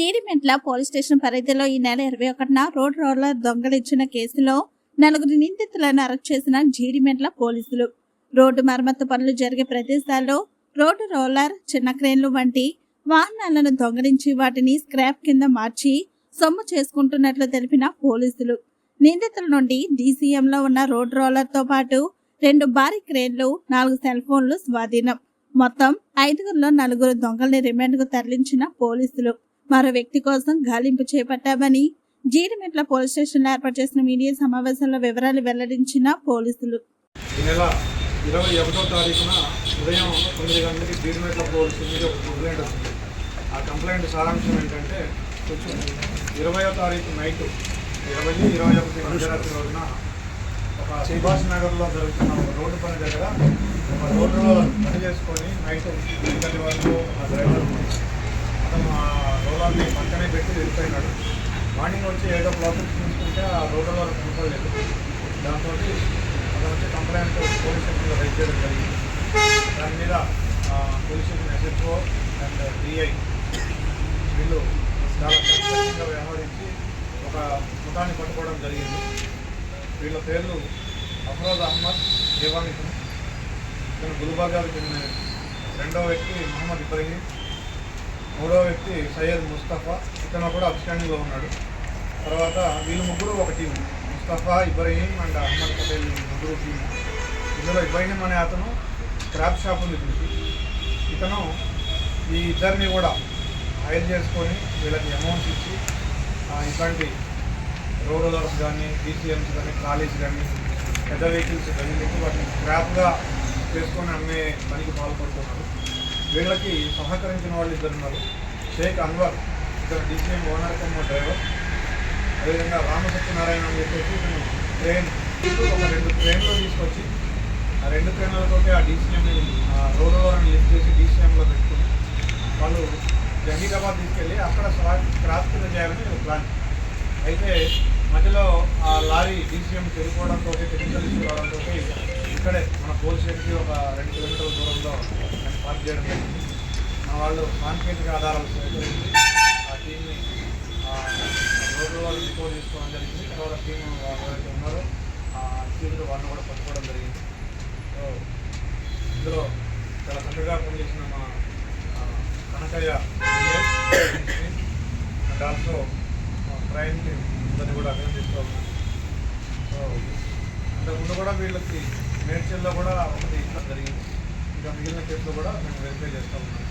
జీడిమెంట్ల police station పరిధిలో ఈ నెల ఇరవై ఒకటిన రోడ్ రోలర్ దొంగలించిన కేసులో నలుగురు నిందితులను అరెస్ట్ చేసిన జీడిమెంట్ల పోలీసులు. రోడ్డు మరమ్మత్తు పనులు జరిగే ప్రదేశాల్లో రోడ్డు రోలర్ చిన్న క్రేన్లు వంటి వాహనాలను దొంగలించి వాటిని స్క్రాప్ కింద మార్చి సొమ్ము చేసుకుంటున్నట్లు తెలిపిన పోలీసులు. నిందితుల నుండి డీసీఎంలో ఉన్న రోడ్ రోలర్తో పాటు రెండు భారీ క్రేన్లు నాలుగు సెల్ ఫోన్లు స్వాధీనం. మొత్తం ఐదుగురిలో నలుగురు దొంగల్ని రిమాండ్కు తరలించిన పోలీసులు. మరో వ్యక్తి కోసం గాలింపు చేపట్టామని జీడిమెట్ల పోలీస్ స్టేషన్లో ఏర్పాటు చేసిన మీడియా సమావేశంలో వివరాలు వెల్లడించిన పోలీసులు. ఇరవై ఒకటో తారీఖున ఉదయం తొమ్మిది గంటలకి బీరుమెట్ల పోలీసు మీద ఒక కంప్లైంట్ వచ్చింది ఆ కంప్లైంట్ సారాంశం ఏంటంటే కొంచెం ఇరవయో తారీఖు నైట్ ఇరవై ఇరవై ఒకటి మధ్యరాత్రి రోజున ఒక సుభాష్ నగర్లో జరుగుతున్న ఒక రోడ్డు పని దగ్గర ఒక రోడ్డులో పని చేసుకొని నైట్ ఇంటి వరకు ఆ డ్రైవర్ మొత్తం ఆ రోలర్ని పక్కనే పెట్టి వెళ్ళిపోయినాడు. మార్నింగ్ వచ్చి ఏదో ప్రాఫిట్ చూసుకుంటే ఆ రోడ్డులో కనపడలేదు. దాంతో అతను వచ్చి కంప్లైంట్ పోలీస్ స్టేషన్లో రైజ్ చేయడం జరిగింది. దాని మీద police station SSO and DI వీళ్ళు చాలా కన్స్ట్రక్షన్గా వ్యవహరించి ఒక ముఠాన్ని పట్టుకోవడం జరిగింది. వీళ్ళ పేర్లు అఫరోజ్ అహ్మద్ దేవానికం ఇతను గుల్బాగాకు చెందిన రెండో వ్యక్తి మహమ్మద్ ఇబ్రహీం మూడో వ్యక్తి సయ్యద్ ముస్తఫా. ఇతను కూడా అబ్స్టాండింగ్లో ఉన్నాడు. తర్వాత వీళ్ళు ముగ్గురు ఒక టీం ముస్తఫా ఇబ్రహీం అండ్ అహ్మద్ పటేల్ ముగ్గురు టీం ఇందులో ఇబ్రహీం అనే అతను క్రాప్ షాప్ ఉంది ఇతను ఈ ఇద్దరిని కూడా హైర్ చేసుకొని వీళ్ళకి అమౌంట్స్ ఇచ్చి ఇట్లాంటి రోడ్ రోలర్స్ కానీ డీసీఎంస్ కానీ కాలేజ్ కానీ పెద్ద వెహికల్స్ కానీ వాటిని స్క్రాప్గా చేసుకొని అమ్మే పనికి పాల్పడుతున్నారు. వీళ్ళకి సహకరించిన వాళ్ళు ఇద్దరు ఉన్నారు. షేక్ అన్వర్ ఇక్కడ డీసీఎం ఓనర్ కమ్మ డ్రైవర్. అదేవిధంగా రామసత్యనారాయణ అని చెప్పేసి ట్రైన్ ఒక రెండు ట్రైన్లో తీసుకొచ్చి ఆ రెండు ట్రైన్లతో ఆ డీసీఎంని రోడ్ రోలర్ని లిఫ్ట్ చేసి డీసీఎంలో పెట్టుకుని వాళ్ళు జంగీరాబాద్ తీసుకెళ్ళి అక్కడ క్రాస్ కింద చేయాలని ప్లాన్. అయితే మధ్యలో ఆ లారీ డీసీఎం చెడిపోవడంతో టెక్నికల్ ఇష్యూ రావడంతో ఇక్కడే మన పోలీస్ స్టేషన్కి ఒక రెండు కిలోమీటర్ల దూరంలో దాన్ని చేయడం మన వాళ్ళు సాంకేతిక ఆధారాలు ఆ టీంని రోజు వాళ్ళు రిపోర్ట్ తీసుకోవడం జరిగింది. తర్వాత టీం ఎవరైతే ఉన్నారో ఆ టీంలో వాళ్ళని కూడా పట్టుకోవడం జరిగింది. సో ఇందులో చాలా చక్కగా పనిచేసిన మా కనకయ్య అండ్ ఆల్సో ట్రైన్ అందరినీ కూడా అభినందిస్తూ ఉన్నాను. సో అంతకుముందు కూడా వీళ్ళకి మేడ్చల్లో కూడా ఒకటి ఇట్లా జరిగింది. ఇంకా మిగిలిన కేసులు కూడా మేము వెరిఫై చేస్తూ ఉన్నాం.